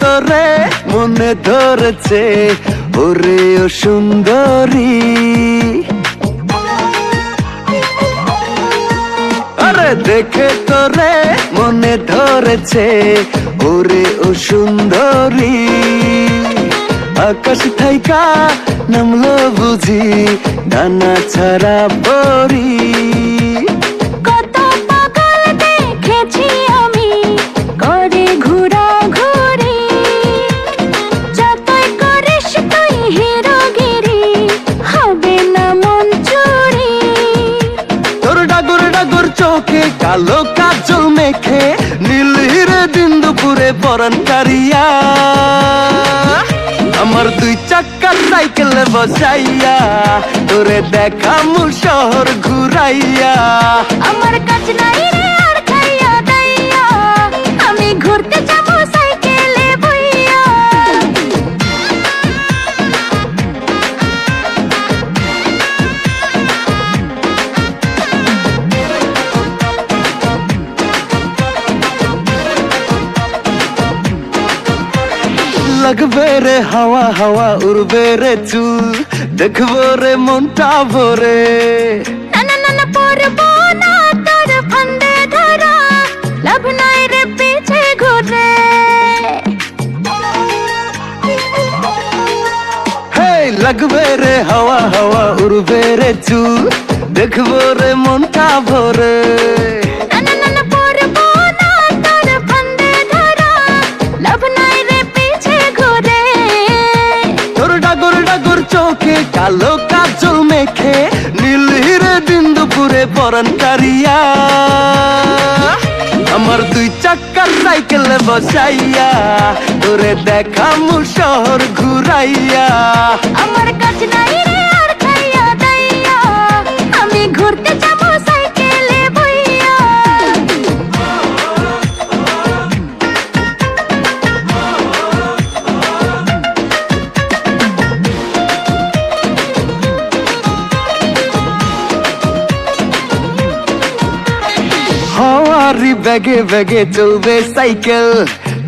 তোরে মনে ধরেছে, ওরে ও সুন্দরী। আরে দেখে তোরে মনে ধরেছে, ওরে ও সুন্দরী। আকাশ থাইকা নামলো বুঝি ডানা ছাড়া পরি চোখে কালো কাজল মেখে নীল হিরে দিন দুপুরে পরান কারিয়া। আমার দুই চাক্কা সাইকেল বসাইয়া তোরে দেখামু শহর ঘুরাইয়া। আমার কাজ নাই লাগবে রে হাওয়া হাওয়া উড়বে রে চুল দেখব রে মনটা ভরে না না না না পড়ব না তোর ফান্দে ধরা লাভ নাই রে পিছে ঘুরে লাগবে রে হাওয়া হাওয়া উড়বে রে চুল দেখব রে মনটা ভরে চোখে কালো কাজল মেখে নীল হিরে দিন দুপুরে পরান কারিয়া। আমার দুই চাক্কার সাইকেলে বসাইয়া, তোরে দেখামু শহর ঘুরাইয়া। আমার কাছে নাই হাওয়ারি ব্যাগে ব্যাগে চলবে সাইকেল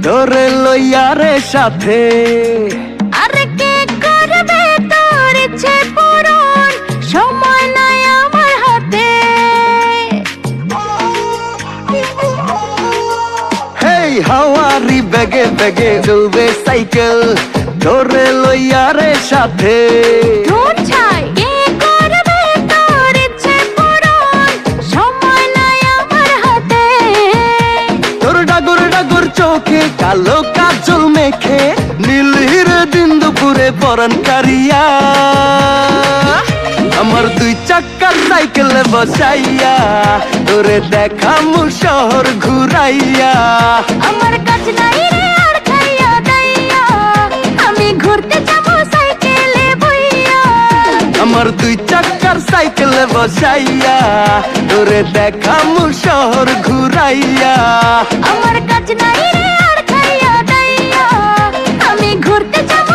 তোরে লইয়ারে সাথে। আরে কে করবে তোর ইচ্ছে পূরণ? সময় নাই আমার হাতে। হেই হাওয়ারি ব্যাগে ব্যাগে চলবে সাইকেল তোরে লইয়ারে সাথে। ধুন চোখে কালো কাজল মেখে নীল হিরে দিন দুপুরে পরান কারিয়া। আমার দুই চাক্কার সাইকেলে বসাইয়া তোরে দেখামু শহর ঘুরাইয়া। আমার কাজ নাই রে আর খাইয়া দাইয়া আমি ঘুরতে যাব সাইকেলে বইয়া। আমার দুই আমার সাইকেল বসাইয়া তোরে দেখামু শহর ঘুরাইয়া। আমার কাজ নাই রে আর খাইয়া দাইয়া, আমি ঘুরতে যাব